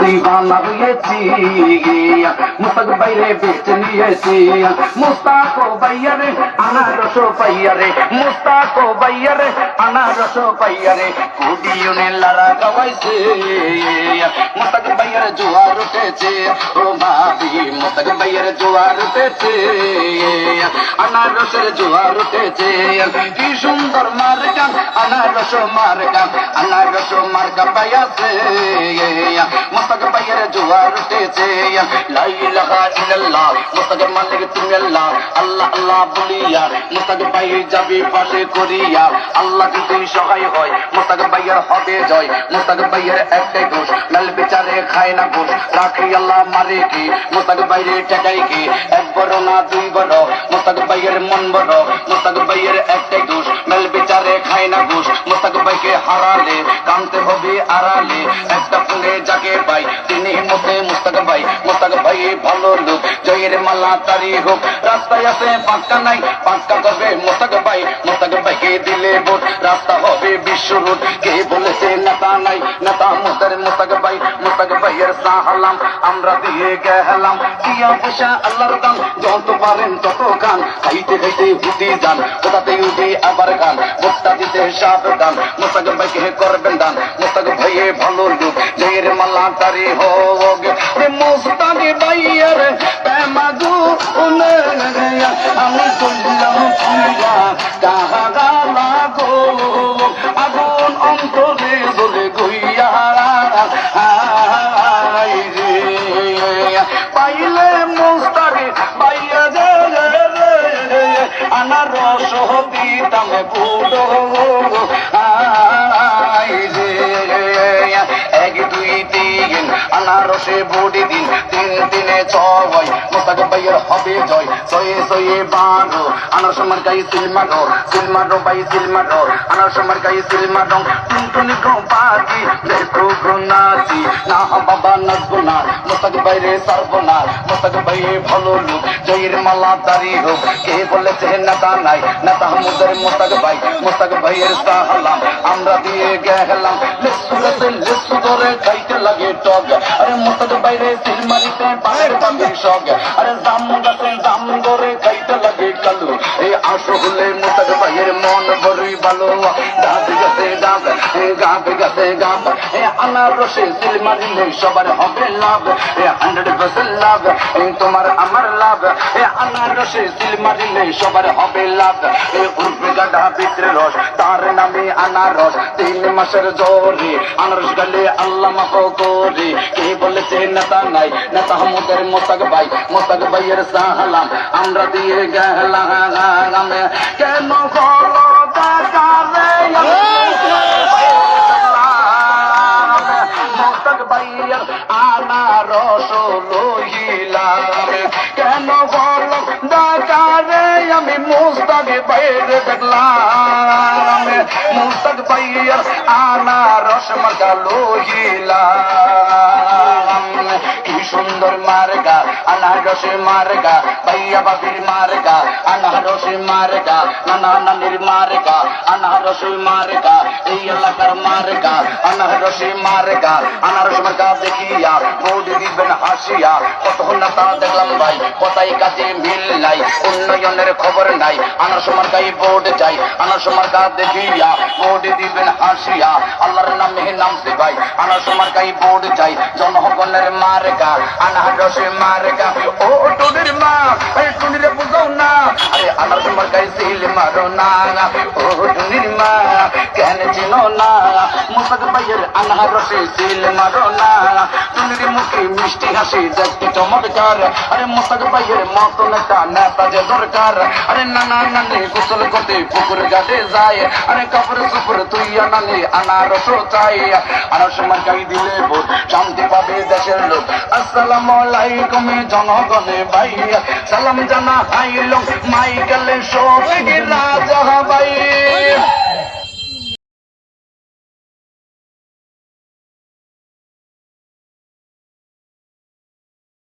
দিবানা হয়েছি মুস্তাক বাইরে বেঁচে নিয়েছি। মুস্তাক বাইয়ারে, আনারস পাইয়ারে। মুস্তাক বাইয়ারে, আনারস পাইয়ারে। কুডিউনে লড়া গাওয়াইছে। মুস্তাক বাইয়ারে জোয়ার উঠেছে। ও ভাবি মুস্তাক বাইয়ারে জোয়ার উঠেছে। আনারসের জোয়ার উঠেছে। কি সুন্দর মার্কা, আনারস মার্কা আনারস মার্কা পাইয়াছে। মুস্তাক বাইয়ারে জোয়ার উঠেছে। লা ইলাহা ইল্লাল্লাহ মুস্তাক মালিক তুমি আল্লাহ। আল্লাহ আল্লাহ বলিয়া মুস্তাক ভাই যাবে পাশে করিয়া। আল্লাহ যদি সহায় হয়, মুস্তাক ভাইয়ের হবে জয়। মুস্তাক ভাইয়ের একটাই ঘোষ মেল বিচারে খায় না ঘোষ। রাখি আল্লাহ মারে কি? মুস্তাক ভাইরে টেকাই কি এক বড় না দুই বড়, মোস্তাক ভাইয়ের মন বড়, মোস্তাক ভাইয়ের একটাই দোষ, মেল বিচারে খায় না ঘুষ, মোস্তাক ভাইকে হারালে, কানতে হবে আড়ালে, একটা ফুলে যাকে পাই তিনি মতে মোস্তাক ভাই মোস্তাক ভাই ভালো লোক জয়ের মালা তারি হোক। রাস্তায় আছে পাক্কা নাই, পাক্কা করবে মোস্তাক ভাই, মোস্তাক ভাইকে দিলে ভোট। রাস্তা হবে বিশ্ব রোড। কে বলেছে নেতা নাই, নেতা মোদের মোস্তাক ভাই, মোস্তাক ভাইয়ের সাহালাম। আমরা দিয়ে গেলাম। টিয়া পয়সা আল্লাহর দান, যত পারেন তত গান খাইতে খাইতে হুতি যান, কোথাতে উঠি আবার গান। ভোটটা দিতে সাপ সাবধান, মোস্তাক ভাইকে করবেন দান। মোস্তাক ভাইয়ে ভালো লোক, জয়ের মালা তারি হোক। রে মোস্তাক ভাইয়ের প্রেমাগু আমি তুললাম পুইরা কাহা লাগো আগুন অন্তরে জ্বলে গইয়া পাইলে মোস্তাকে পাইয়া যে আনার রস দিতাম দুই তিন আনারসে বডি দিন তিন দিনে ছয় মোস্তাক ভাইয়ের হবে জয়। ছয়ে ছয়ে বারো আনারস মার্কাই সিলমারো সিলমারো বাই সিলমারো আনারস মার্কাই সিলমারো টুনটুনি গো পাখি দেখো গো নাচি না বাবা নাচবো না মোস্তাক বাইরে সারবো না মোস্তাক ভাইয়ে ভালো লোক, জয়ের মালা দাঁড়ি হোক। কে বলেছে নেতা নাই? নেতা মুদের মোস্তাক ভাই, মোস্তাক ভাইয়ের সাহালাম। আমরা দিয়ে গেলাম, লেসু লেসু টক আরে বাইরে সিল মারিতে পায়ের বাঁধে সঙ্গ। আরে জাম গাছে জাম ধরে খাইতে লাগে কালু। এই আশো হলে মোস্তাক বাইরে মন বড়ই ভালো দাঁত গাছে দাঁত গাছ গাছে গাছ আনারসে সিলমারিলে সবার হবে লাভ। এ হান্ড্রেড পার্সেন্ট লাভ। এ তোমার আমার লাভ। এ আনারসে সিলমারিলে সবার হবে লাভ। এ উর্ফে গাডা ভিতরে রস, তার নামে আনারস। তিন মাসের জোরে আনারস গেলে আল্লাহ করে। কে বলেছে, নেতা নাই। নেতা আমাদের মোস্তাক ভাই মোস্তাক ভাইয়ের সাহালাম আমরা দিয়ে গেলাম। কেন হলো দেখলাম মোস্তাক ভাইয়ের আনারস মার্কা লইলাম কি সুন্দর মার্গা, আনারসে মার্গা ভাইয়া বাবির মার্গা, আনারসে মার্গা, নানা নানির মার্গা, আনারসে মার্গা, এই এলাকার মার্গা, আনারসে মার্গা, আনারস মার্গা দেখিয়া ভোট দিবেন হাসিয়া, কত নেতা দেখলাম ভাই কোথায় কাজে মিল নাই, উন্নয়নের খবর নাই, আনারস মার্গাই ভোট চাই, আনারস মার্গা দেখিয়া ভোট দিবেন হাসিয়া, আল্লাহর নামে নামছে ভাই, আনারস মার্গাই ভোট চাই, জনগণের মার্গা আনারসে মার্গা ও আরে আনারস মার্গাই সিল মারো না ও টুনির মা কেন চিনো না মুসাক ভাইয়ের আনারসে সিল মারো না টুনির মুখে মিষ্টি হাসি দেখতে চমৎকার আরে মুসাক ভাইয়ের মতন একটা নেতা যে দরকার আরে নানা নানি গোসল করতে পুকুর ঘাটে যায় আরে কাপড় সুপুর তুই আনালে আনারস চাই আনারস মার্কাই দিলে ভোট শান্তি পাবে দেশের লোক আসসালামু আলাইকুম জনগণে ভাই সালাম জানা হাইলো মাইকেলে রাজা ভাই